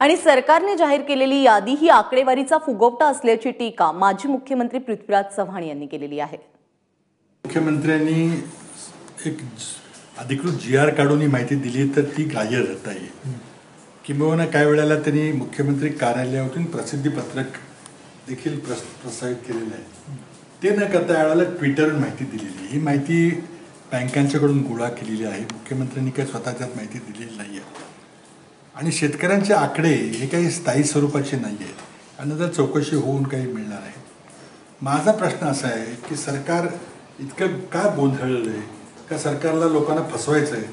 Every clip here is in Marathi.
आणि सरकारने जाहीर केलेली यादी ही आकडेवारीचा फुगवटा असल्याची टीका माजी मुख्यमंत्री पृथ्वीराज चव्हाण यांनी केलेली आहे. मुख्यमंत्र्यांनी एक अधिकृत जी आर काढून ही माहिती दिली तर ती ग्राह्य धरता येईल किंबहुना काही वेळेला त्यांनी मुख्यमंत्री कार्यालयातून प्रसिद्धी पत्रक देखील प्रस प्रसारित केलेलं आहे. ते न करता यावेळेला ट्विटरवर माहिती दिलेली आहे. ही माहिती बँकांच्याकडून गोळा केलेली आहे. मुख्यमंत्र्यांनी काही स्वतःच्यात माहिती दिलेली नाही आहे आणि शेतकऱ्यांचे आकडे हे काही स्थायी स्वरूपाचे नाही आहेत. आणि जर चौकशी होऊन काही मिळणार आहे. माझा प्रश्न असा आहे की सरकार इतकं का गोंधळलं आहे? का सरकारला लोकांना फसवायचं आहे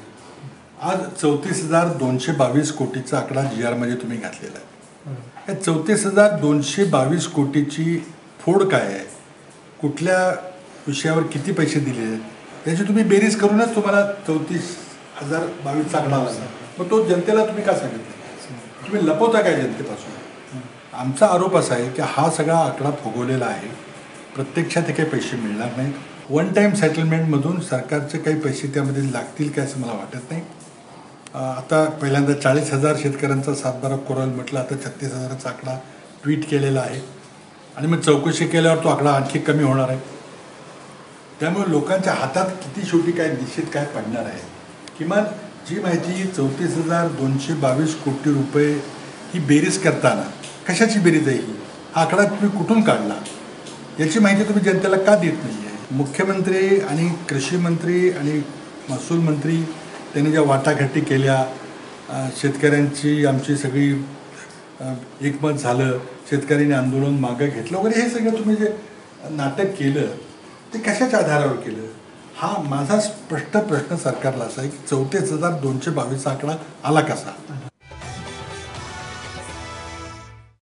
आज चौतीस हजार दोनशे बावीस कोटीचा आकडा जी आरमध्ये तुम्ही घातलेला आहे. या चौतीस हजार दोनशे बावीस कोटीची फोड काय आहे? कुठल्या विषयावर किती पैसे दिले आहेत? याची तुम्ही बेरीज करूनच तुम्हाला चौतीस हजार बावीसचा आकडा मग तो जनतेला तुम्ही का सांगितलं? तुम्ही लपवता काय जनतेपासून? आमचा आरोप असा आहे की हा सगळा आकडा फुगवलेला आहे. प्रत्यक्षात हे काही पैसे मिळणार नाहीत वन टाईम सेटलमेंटमधून सरकारचे काही पैसे त्यामध्ये लागतील काय असं मला वाटत नाही. आता पहिल्यांदा चाळीस हजार शेतकऱ्यांचा सातबारा कोरल म्हटलं आता छत्तीस हजाराचा आकडा ट्विट केलेला आहे. आणि मग चौकशी केल्यावर तो आकडा आणखी कमी होणार आहे. त्यामुळे लोकांच्या हातात किती शेवटी काय निश्चित काय पडणार आहे. किमान जी माहिती चौतीस हजार दोनशे बावीस कोटी रुपये ही बेरीज करताना कशाची बेरीज आहे ही? हा आकडा तुम्ही कुठून काढला? याची माहिती तुम्ही जनतेला का देत नाही आहे मुख्यमंत्री आणि कृषी मंत्री आणि महसूल मंत्री त्यांनी ज्या वाटाघाटी केल्या शेतकऱ्यांची आमची सगळी एकमत झालं शेतकऱ्यांनी आंदोलन मागं घेतलं वगैरे हे सगळं तुम्ही जे नाटक केलं ते कशाच्या आधारावर केलं? हा माझा स्पष्ट प्रश्न सरकारला असा आहे की चौथे हजार दोनशे बावीस आकडा आला कसा?